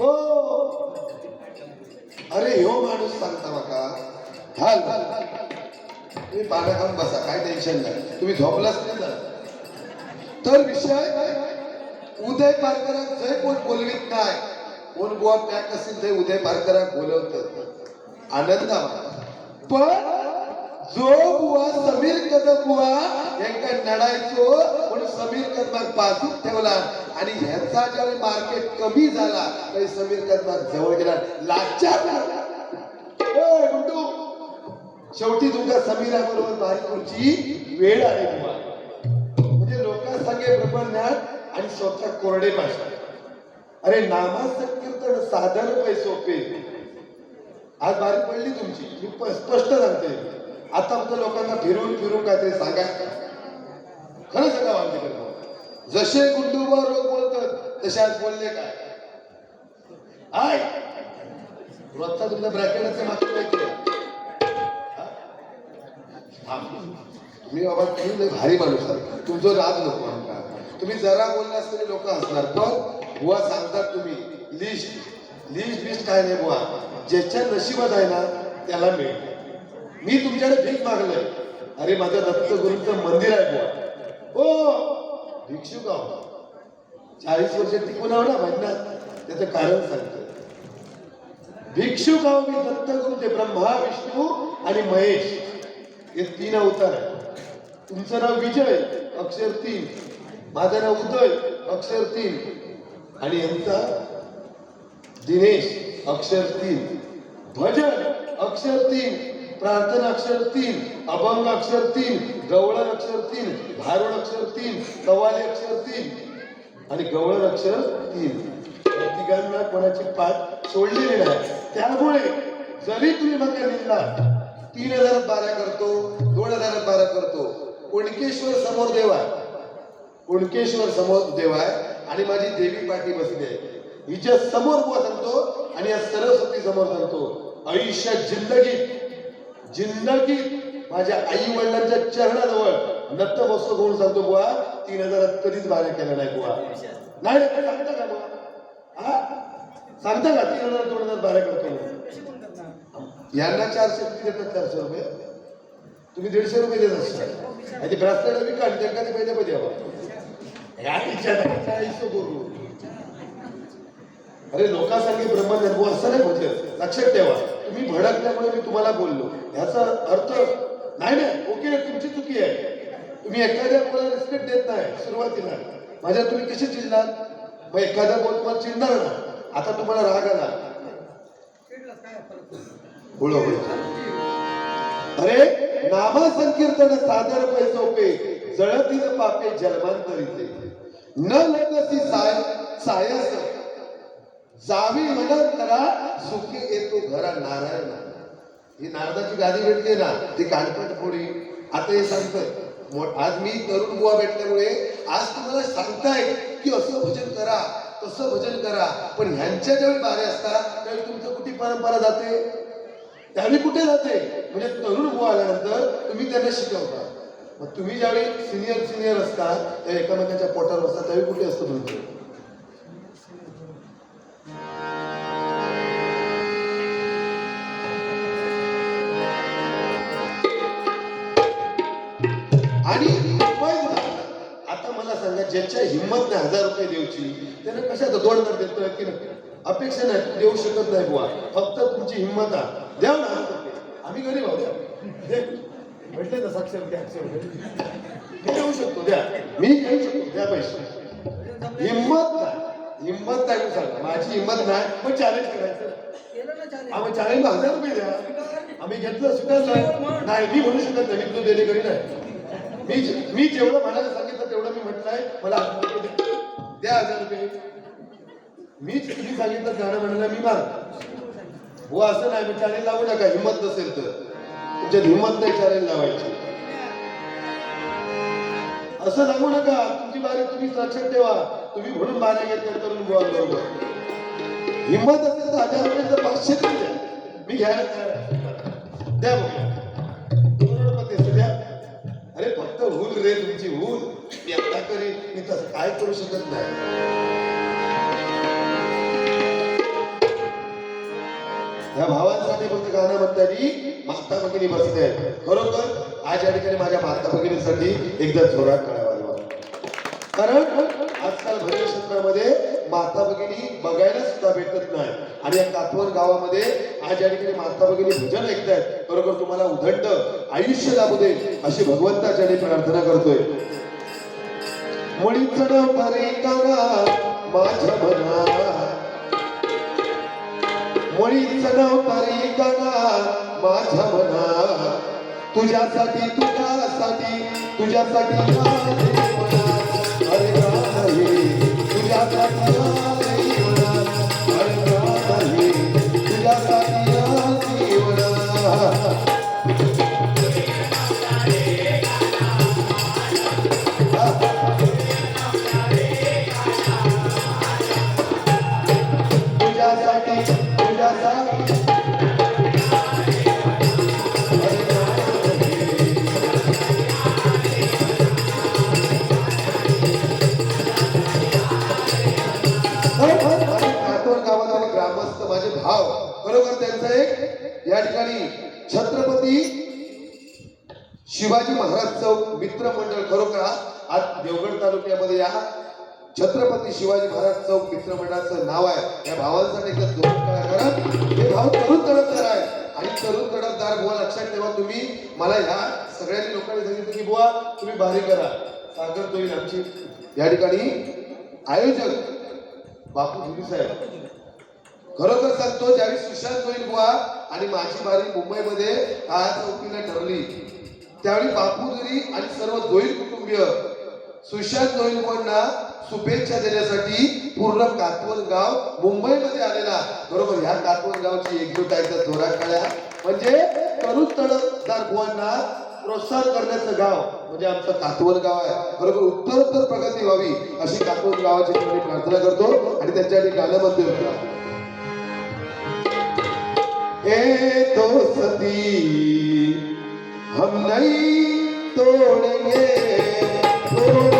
ओ! अरे ह्यो माणूस सांगता माका घाल तुम्ही पाण्या खाऊन बसा काय टेन्शन नाही. तुम्ही झोपलाच नाही ना? तर विषय उदय पारकराक जय कोण बोलवीत नाही कोण गोवा पॅक असेल ते उदय पारकराक बोलवत. आनंद पण जो बुवा समीर कदम बुवा यांका नडायचो म्हणून समीर कदमाक बाजूक ठेवला. आणि ह्याचा ज्यावेळी मार्केट कमी झाला तरी समीर कदमाक जवळ गेला. लाचार शेवटी तुमच्या समीरा बरोबर भारी करूची वेळ आली बुवा. म्हणजे लोकांसंगे ब्रह्मज्ञान आणि स्वतः कोरडे भाषा. अरे नामा संकीर्तन साधन पै सोपे. आज बारीक पडली तुमची. मी स्पष्ट सांगते. आता फक्त लोकांना फिरून फिरून काहीतरी सांगायचं खरं सांगा वाटते करतो जसे गुंडूबा लोक बोलतात तसे आज बोलले काय? आय! रोजचा तुमच्या ब्रॅकेटचे मागचं काय तुम्ही बाबा तुम्ही लय भारी माणूस आहात. तुमचं राग नको आमका तुम्ही जरा बोललास तरी लोक असणार पण बुवा सांगतात तुम्ही लिस्ट लिस्ट बिस्ट काय नाही बुवा. ज्याच्या नशिबात आहे ना त्याला मिळेल मी तुमच्याकडे भीक मागलोय. अरे माझ्या दत्तगुरूंचं मंदिर आहे बुवा. हो भिक्षुक आहो. चाळीस वर्ष टिकून आहो ना महिन्यात त्याचं कारण सांगतो भिक्षुक आहो मी दत्तगुरु ते ब्रह्मा विष्णू आणि महेश. हे तीन अवतार आहे तुमचं नाव विजय अक्षर तीन. माझं नाव उदय अक्षर तीन. आणि यांचा दिनेश अक्षर तीन. भजन अक्षर तीन. प्रार्थना अक्षर तीन अभंग अक्षर तीन गवळण अक्षर तीन भारुड अक्षर तीन कवाले अक्षर तीन आणि गवळण अक्षर तीन. तिघांना कोणाची पाठ सोडलेली नाही. त्यामुळे जरी तुम्ही मग लिहिला तीन हजार बारा करतो दोन हजार बारा करतो. कुणकेश्वर समोर देव. आहे कुणकेश्वर समोर देव आहे आणि माझी देवी पाठी बसली आहे. हिच्या समोर बुवा सांगतो आणि या सरस्वती समोर सांगतो. आयुष्यात जिंदगीत जिंदगीत माझ्या आई वडिलांच्या चरणाजवळ नतमस्तक होऊन सांगतो बुवा. तीन हजारात कधीच बाऱ्या केला नाही बुवा. नाही सांगता का बुवा? हा? सांगता का? तीन हजार दोन हजार बारा करतो यांना चारशे रुपये देतात चारशे रुपये. तुम्ही दीडशे रुपये देत असता. आणि ब्रासलेट मी आणि त्यांना ते पहिले पाहिजे हवा या विचारायचा आयुष्य करू अरे लोकांसाठी ब्रह्मज्ञान असं नाही म्हटलं लक्षात ठेवा. तुम्ही भडकल्यामुळे मी तुम्हाला बोललो. ह्याचा अर्थ नाही नाही ओके तुमची चुकी आहे. तुम्ही एखाद्या मुलाला रिस्पेक्ट देत नाही सुरुवातीला. माझ्या तुम्ही कसे चिडणार मग एखादा बोल तुम्हाला चिडणार ना. आता तुम्हाला राग आला. बोलो अरे नामा संकीर्तन सादर पैसोपे जळतील पापे जन्मांतरीचे न लगसी साय सायस. जावी म्हणत करा सुखी येतो घरा नारायण ही नारदाची गादी भेटते ना ती कानपट थोडी आता हे सांगतोय आज मी तरुण बुवा भेटल्यामुळे आज तुम्हाला सांगताय की असं भजन करा तसं भजन करा. पण ह्यांच्या ज्यावेळी बारे असतात त्यावेळी तुमचं कुठे परंपरा जाते? त्यावेळी कुठे जाते? म्हणजे तरुण बुवा आल्यानंतर तुम्ही त्यांना शिकवता. मग तुम्ही ज्यावेळी सिनियर सिनियर असतात त्या एकामेकाच्या पोटावर असतात त्यावेळी कुठे असतं तुमचं ज्याच्या हिंमत नाही हजार रुपये देऊची. त्याने कशात दोन हजार देतोय की अपेक्षा नाही. तू देऊ शकत नाही बुवा. फक्त तुमची हिंमत आहे. द्या ना. आम्ही गरीब आहोत द्या. दे. भेटले ना साक्षर मी देऊ शकतो द्या. मी घेऊ शकतो द्या पैसे. हिंमत नाही. हिंमत नाही सांगा. माझी हिंमत नाही. पण चॅलेंज करायचं. आम्ही चॅलेंज हजार रुपये द्या. आम्ही घेतलं स्वीकारलं. नाही मी म्हणू शकत नाही. मी तुझं देणे करी नाही. मी मी जेवढं म्हणायला सांगितलं काय मला हजार रुपये द्या हजार रुपये मी किती सांगितलं गाणं म्हणायला मी मार. हो असं नाही मी चॅनेल लावू नका. हिंमत नसेल तर. तुमच्यात हिंमत नाही चॅनेल लावायची. असं सांगू नका. तुमची बारी तुम्ही लक्षात ठेवा. तुम्ही म्हणून बारा करून तरुण बरोबर हिंमत असेल तर हजार रुपये तर पाचशे द्या. मी घ्यायला तयार द्या बघा करोडपती द्या. अरे फक्त भूल रे तुमची हूल मी आता करीन मी तसं काय करू शकत नाही. या भावांसाठी फक्त गाणं म्हणतानी माता भगिनी बसते आहेत. खरोखर आज या ठिकाणी माझ्या माता भगिनीसाठी एकदा जोरात कळावा कारण आजकाल भजन क्षेत्रामध्ये माता भगिनी बघायला सुद्धा भेटत नाही. आणि या कातवन गावामध्ये आज या ठिकाणी माता भगिनी भजन ऐकतायत. बरोबर तुम्हाला उदंड आयुष्य लाभू दे अशी भगवंताच्या प्रार्थना करतोय. मुळी चढवता रे काना माझ्या मना. मुळी चढवता रे काना माझ्या मना. तुझ्यासाठी तुझ्यासाठी तुझ्यासाठी अरे तुझ्यासाठी एक या ठिकाणी छत्रपती शिवाजी महाराज चौक मित्र मंडळ खरोखर आज देवगड तालुक्यामध्ये या. छत्रपती शिवाजी महाराज चौक मित्र मंडळाचं नाव आहे. या भावांसाठी एकदा जोर करा हे भाव तरुण तडफदार आहे. आणि तरुण तडफदार बुवा लक्षात ठेवा तुम्ही. मला ह्या सगळ्यांनी लोकांनी सांगितलं की बुवा तुम्ही भारी करा. सागर होईल आमची या ठिकाणी आयोजक बापू धुरी साहेब. खरोखर सांगतो ज्यावेळी सुशांत होईल बुवा आणि माझी बारी मुंबईमध्ये आज चौकीला ठरली त्यावेळी बापूदरी आणि सर्व जोईल कुटुंबीय सुशांत जोईल शुभेच्छा देण्यासाठी पूर्ण कातवन गाव मुंबईमध्ये आलेला बरोबर ह्या कातवन गावची एकजूट आहे तर जोरात काळ्या म्हणजे तरुण तळदार बुवांना प्रोत्साहन करण्याचं गाव म्हणजे आमचं कातवन गाव आहे. बरोबर उत्तरोत्तर प्रगती व्हावी अशी कातवन गावाची प्रार्थना करतो आणि त्यांच्यासाठी गाणं बंद होतं ए दोस्ती हम नहीं तोड़ेंगे तोड़ेंगे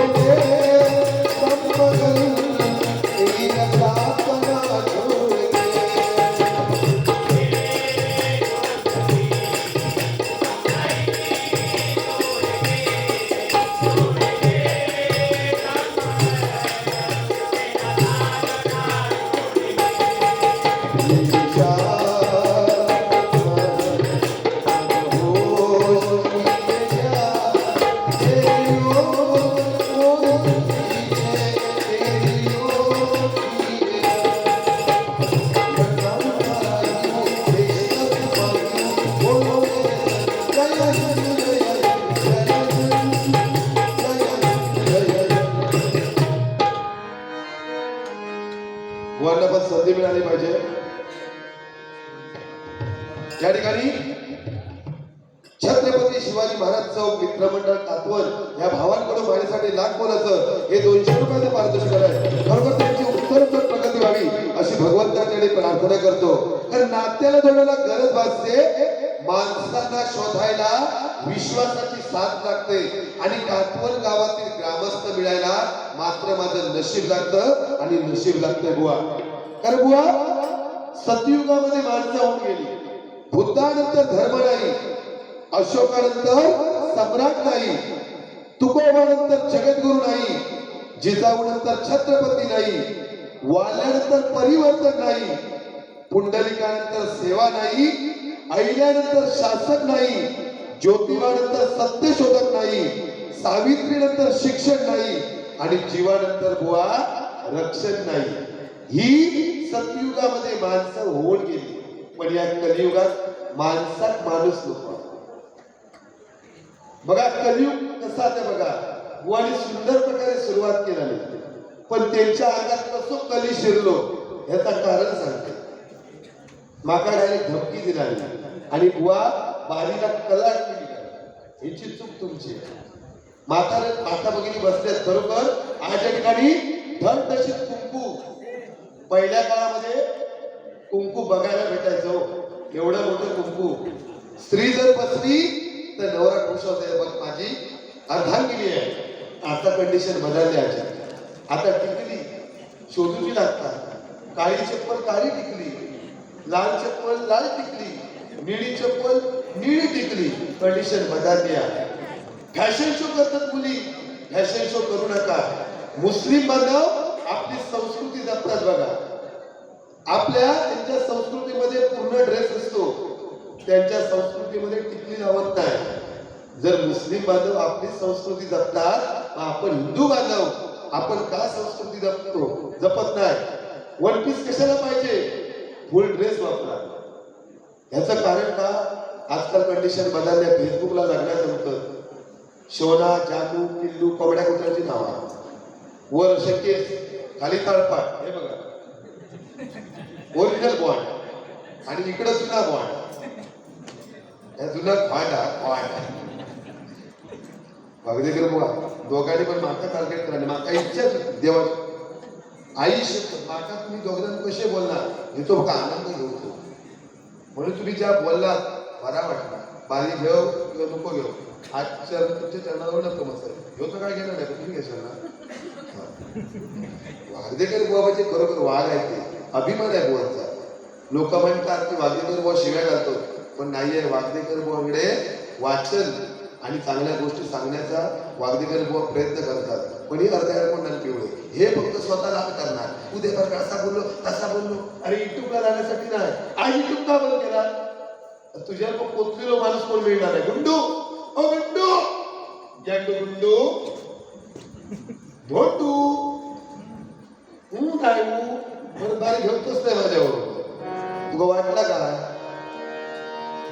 आणि गावातील ग्रामस्थ मिळायला मात्र माझं नशीब लागतं आणि नशीब लागतंय बुवा. कारण बुवा सतयुगामध्ये माणसं होऊन गेली. बुद्धानंतर धर्म नाही अशोकानंतर सम्राट नाही तुकोबानंतर जगद्गुरु नाही जिजाऊनंतर छत्रपती नाही वाल्यानंतर परिवर्तन नाही पुंडलिकानंतर सेवा नाही अहिल्यानंतर शासक नाही ज्योतिबानंतर सत्यशोधक नाही सावित्रीनंतर शिक्षण नाही आणि जीवानंतर बुवा रक्षण नाही. ही सतयुगामध्ये माणसं होऊन गेली. पण या कलियुगात माणसात माणूस नको बघा कलियुग कसा ते बघा. बुवाने सुंदर प्रकारे सुरुवात केली पण त्यांच्या अंगात कसो कली शिरलो ह्याचा कारण सांगते. माका डायरेक्ट धमकी दिला. आणि बुवा बारीला कला केली. याची चूक तुमची माता माता भगिनी बसल्यात बरोबर? आज या ठिकाणी धन तशी कुंकू. पहिल्या काळामध्ये कुंकू बघायला भेटायचं. एवढं मोठं कुंकू. स्त्री जर बसली तर नवरा खुश होते बघ माझी अर्धांगिनी आहे. आता कंडिशन बदलली आहे आता टिकली. शोधूची लागतात. काळी चप्पल काळी टिकली. लाल चप्पल लाल टिकली. निळी चप्पल निळी टिकली. कंडिशन बदलली आहे. फॅशन शो करतात मुली. फॅशन शो करू नका. मुस्लिम बांधव आपली संस्कृती जपतात बघा. आपल्या त्यांच्या संस्कृतीमध्ये पूर्ण ड्रेस असतो. त्यांच्या संस्कृतीमध्ये टिकली लावत नाही जर मुस्लिम बांधव आपली संस्कृती जपतात आपण हिंदू बांधव आपण का संस्कृती जपतो? जपत नाही. वन पीस कशाला पाहिजे? फुल ड्रेस वापरा. ह्याचं कारण का? आजकाल कंडिशन बदलल्या. फेसबुकला लागल्या जमतं शोना जानू पिल्लू कोंबड्या कुत्र्याची नावा वर असे केस खाली तळपाट हे बघा. ओरिजिनल बॉन्ड आणि इकडं जुना बॉन्ड या जुना बॉन्ड हा बॉन्ड वागदेकर बुवा दोघांनी पण माका टार्गेट करा माका इच्छाच देवा आई माका तुम्ही दोघांना कसे बोलणार? हे तो आनंद घेऊ म्हणून तुम्ही ज्या बोललात बरा वाटला. बारी घेऊ किंवा नको घेऊ. आजच्या तुमच्या चरणाजवळ नको मस्त ह्यो तर काय घेणार नाही तुम्ही घेशाल ना? वागदेकर बुवाचे खरोखर वाघ आहे ते. अभिमान आहे बुवांचा. लोक म्हणतात की वागदेकर बुवा शिव्या घालतो. पण नाहीये वागदेकर बुवाकडे वाचन आणि चांगल्या गोष्टी सांगण्याचा वागदेकर बुवा प्रयत्न करतात. पण ही अर्ध्या कोणाला पिवळे? हे फक्त स्वतःला करणार. उद्या बरं असा बोललो तसा बोललो. अरे युट्यूबला राहण्यासाठी नाही? आज युट्यूब का बंद केला? तुझ्या मग माणूस कोण मिळणार आहे? गुंडू! ओ गुंडू गँडू गुंडू धोटू ऊ काय ऊ घेतोच नाही माझ्यावर तुला वाटला का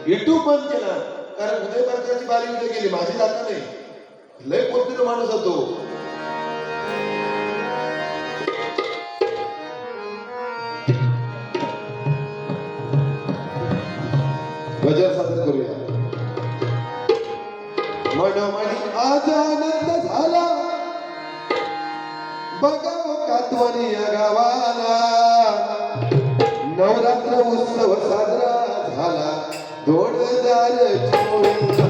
युट्यूब बंद केला कारण उदय भारताची बारी उद्या गेली माझी जाता नाही लय पोचलेलो माणूस होतो गजर सादर करूया आज आनंद झाला. बघाव कातवणी या गावाला. नवरात्र उत्सव साजरा झाला. दोन हजार चोवीस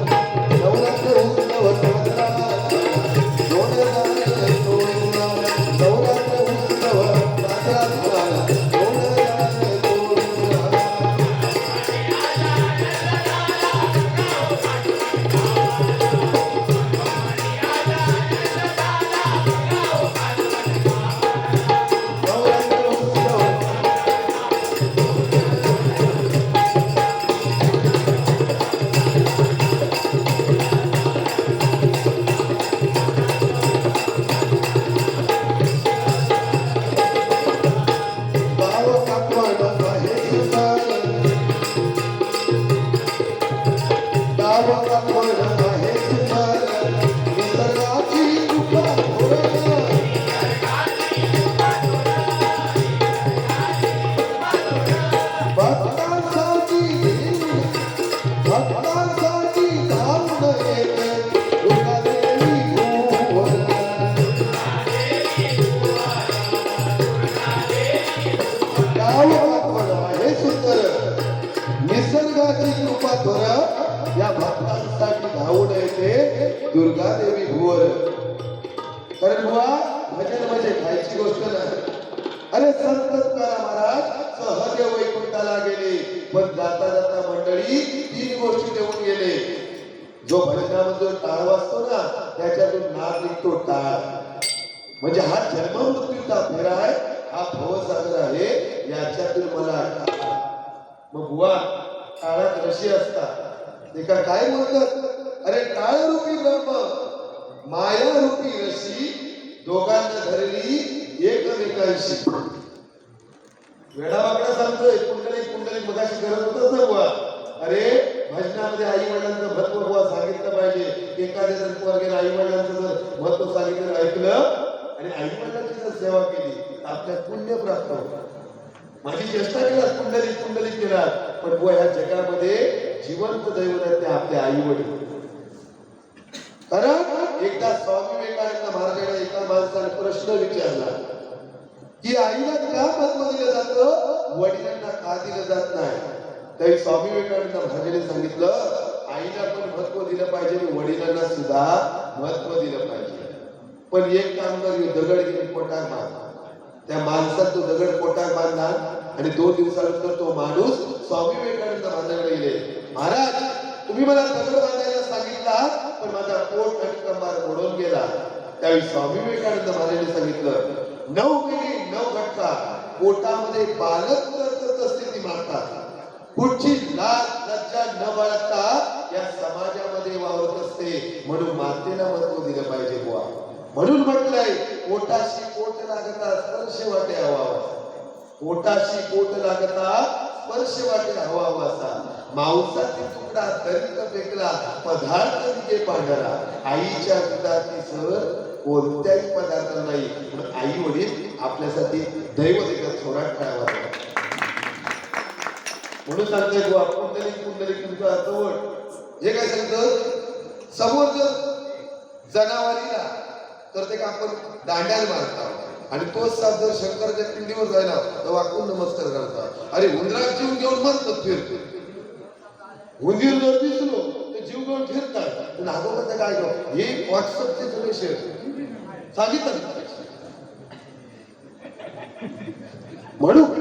अरे संत तुकाराम महाराज सहज वैकुंठाला गेले. पण जाता जाता मंडळी तीन गोष्टी देऊन गेले. जो भजनामध्ये टाळ वाजतो ना त्याच्यातून नाद निघतो टाळ. म्हणजे हा जन्म मृत्यूचा फेरा आहे हा भवसागर आहे याच्यातून मला मग बुवा काळात रशी असतात. ते काय म्हणतात अरे काळ रूपी ब्रह्म माया रूपी रशी दोघांना धरली एकमेकांशी. वेडावाकडे सांगतोय कुंडले कुंडली मगाशी करत होतच ना बुवा. अरे भजनामध्ये आई वडिलांचं महत्त्व बुवा सांगितलं पाहिजे. एखाद्या जर पोरगेने आई वडिलांचं जर महत्त्व सांगितलं ऐकलं आणि आई वडिलांची जर सेवा केली तर पुण्य प्राप्त होतात माझी चेष्टा केला कुंडलीत कुंडली केला पण बुवा ह्या जगामध्ये जिवंत दैवत आहेत ते आपले आई वडील. कारण एकदा स्वामी विवेकानंद महाराजांना एका माणसाने प्रश्न विचारला की आईला का महत्त्व दिलं जातं वडिलांना का दिलं जात नाही? त्यावेळी स्वामी विवेकानंद महाराजांनी सांगितलं आईला पण महत्त्व दिलं पाहिजे आणि वडिलांना सुद्धा महत्त्व दिलं पाहिजे. पण एक काम कर दगड घेऊन पोटात बांध. त्या माणसात तो दगड पोटात बांधला आणि दोन दिवसानंतर तो माणूस स्वामी विवेकानंद महाराजांकडे गेले. महाराज तुम्ही मला दगड बांधायला सांगितला पण माझा पोट आणि कंबार मोडून गेला. त्यावेळी स्वामी विवेकानंद महाराजांनी सांगितलं नऊ महिने नऊ घटका पोटामध्ये बालक करत स्थिती मागतात पुढची लाज लज्जा न बाळगता या समाजामध्ये वावरत असते. म्हणून मातेला महत्त्व दिलं पाहिजे बुवा. म्हणून म्हटलंय पोटाशी पोट लागता स्पर्श वाटे हवा पोटाशी पोट लागता स्पर्श वाटे हवा वासा मांसाची तुकडा तरी फेकला पदार्थ तिथे पांढरा. आईच्या दुधाची सर कोणत्याही पदार्थ नाही. पण आई वडील आपल्यासाठी दैव देतात सोराट खेळावा म्हणून सांगतोय बुवा कुंडली कुंडली तुमचा जवळ हे काय सांगतं समोर जर जनावरीला तर ते का आपण दांड्याला मारतात आणि तोच साप जर शंकराच्या पिंडीवर जायला तर वाकून नमस्कार करतात अरे उंदरात जीव घेऊन मस्त फिरतो उंदीर जर दिसलो जीव घेऊन फिरतात पण अगोदर काय गं? हे व्हॉट्सअपचे तुम्ही शेअर सांगितलं ना. म्हणून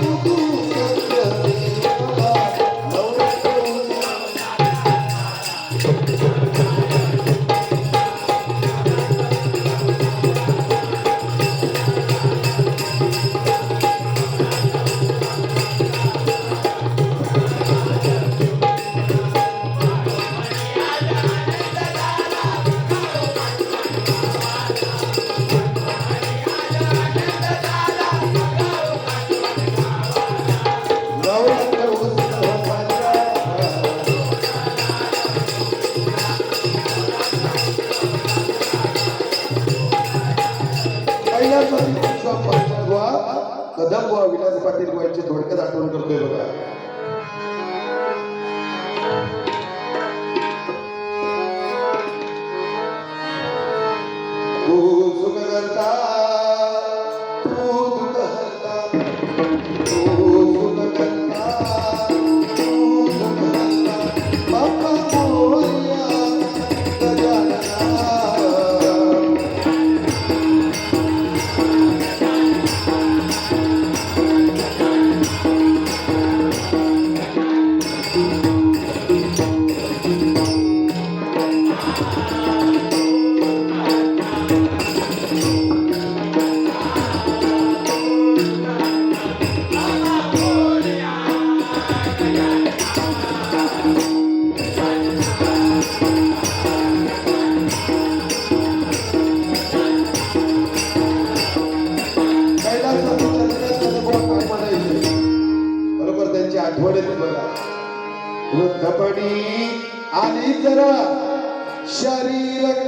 পুকুর पडी आणि जरा शरीर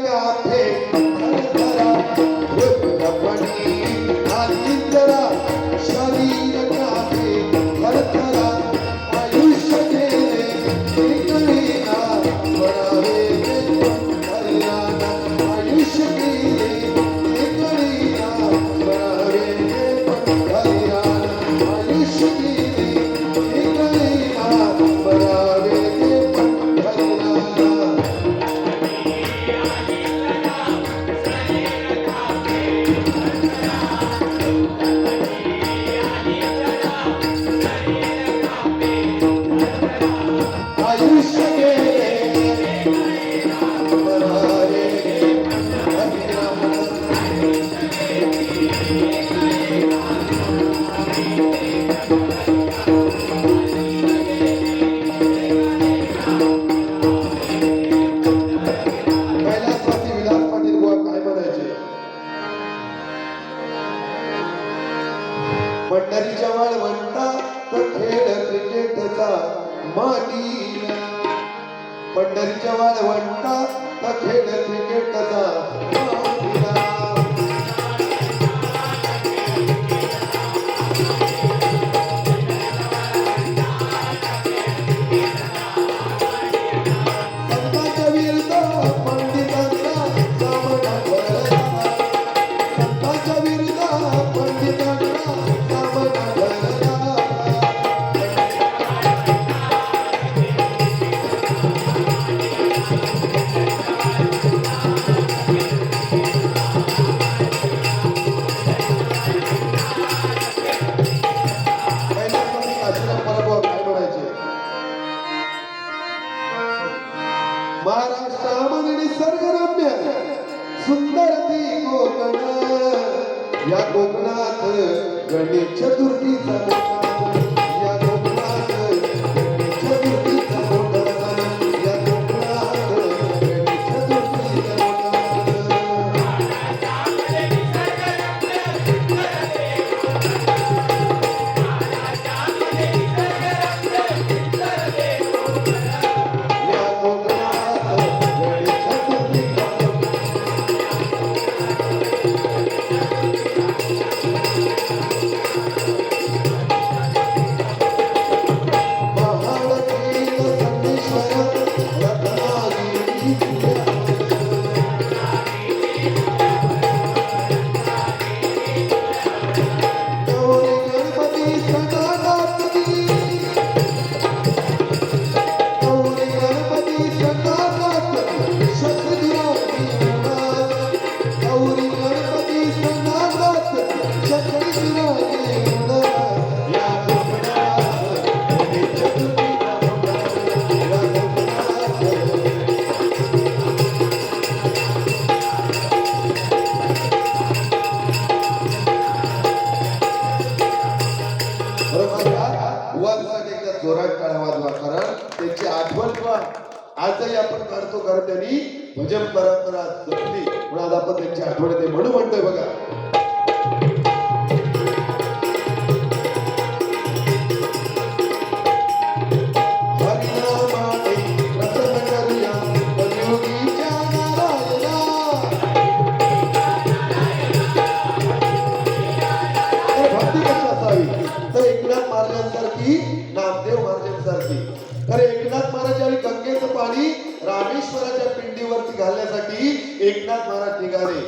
गंगेचं रामेश्वराच्या पिंडीवरती घालण्यासाठी एकनाथ महाराज निघाले.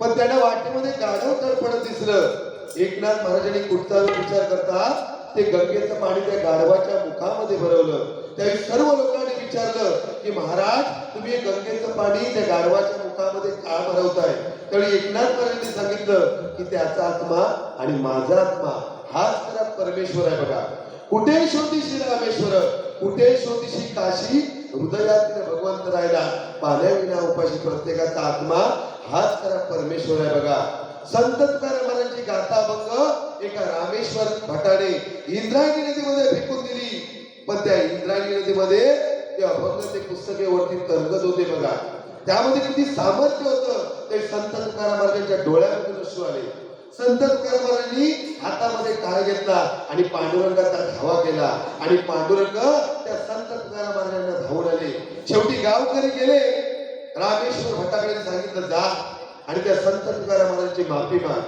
पण त्यांना वाटेमध्ये गाढव तडफडत दिसलं. एकनाथ महाराजांनी कुठचा विचार करता ते गंगेचं पाणी त्या गाढवाच्या मुखामध्ये भरवलं. त्यावेळी सर्व लोकांनी विचारलं की महाराज तुम्ही गंगेचं पाणी त्या गाढवाच्या मुखामध्ये का भरवताय? त्यावेळी एकनाथ महाराजांनी सांगितलं की त्याचा आत्मा आणि माझा आत्मा हाच खरा परमेश्वर आहे बघा. कुठे शोधीशी रामेश्वर? कुठे शोधीशी काशी? हृदयातील भगवंत राहिला पाण्याविना उपाशी प्रत्येकाचा आत्मा हाच खरा परमेश्वर आहे बघा. संत तुकाराम महाराजांची गाथा अभंग एका रामेश्वर भटाने इंद्रायणी नदीमध्ये फेकून दिली. पण त्या इंद्रायणी नदीमध्ये ते अभंग ते पुस्तके वरती तरंगत होते बघा. त्यामध्ये किती सामर्थ्य होतं ते संत तुकाराम महाराजांच्या डोळ्यामधून अश्रू आले. संत तुकाराम महाराजांनी हातामध्ये काळ घेतला आणि पांडुरंगाचा धावा केला. आणि पांडुरंग त्या संत तुकाराम महाराजांना धावून आले. शेवटी गावकरी गेले. रामेश्वर भटाकडे सांगितलं जा. आणि त्या संत तुकाराम महाराजांची माफी माग.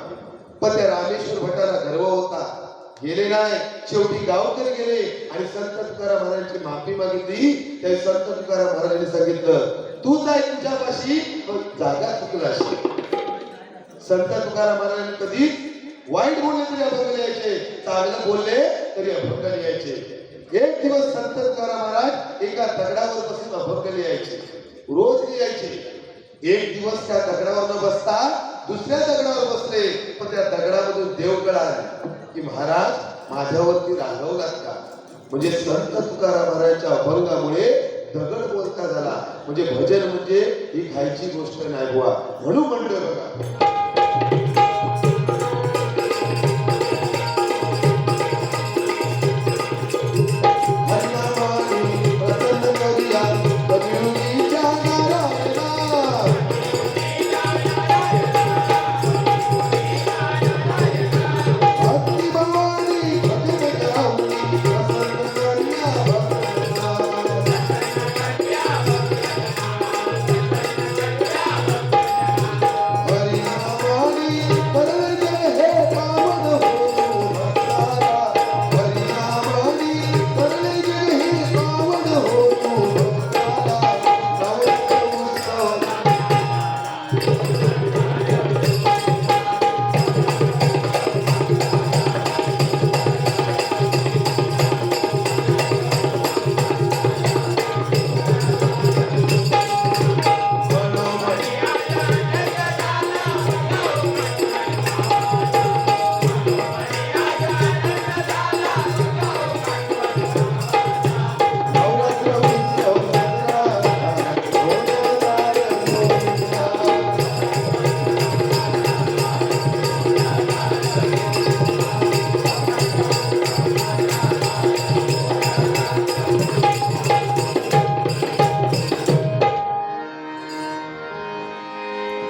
पण त्या रामेश्वर भटाला गर्व होता. गेले नाही. शेवटी गावकरी गेले आणि संत तुकाराम महाराजांची माफी मागितली. त्या संत तुकाराम महाराजांनी सांगितलं तू जाय तुझ्यापाशी पण जागा चुकला संत तुकाराम महाराजांनी कधीच वाईट बोलले तरी अभंग लिहायचे चांगलं बोलले तरी अभंग लिहायचे एक दिवस संत तुकाराम महाराज एका दगडावर बसून अभंग लिहायचे रोज लिहायचे एक दिवस त्या दगडावर न बसता दुसऱ्या दगडावर बसले पण त्या दगडामधून देव कळाले की महाराज माझ्यावरती रागवलात का म्हणजे संत तुकाराम महाराजांच्या अभंगामुळे दगड बोलता झाला. म्हणजे भजन म्हणजे ही खायची गोष्ट नाही बुवा. म्हणून म्हणलं बघा.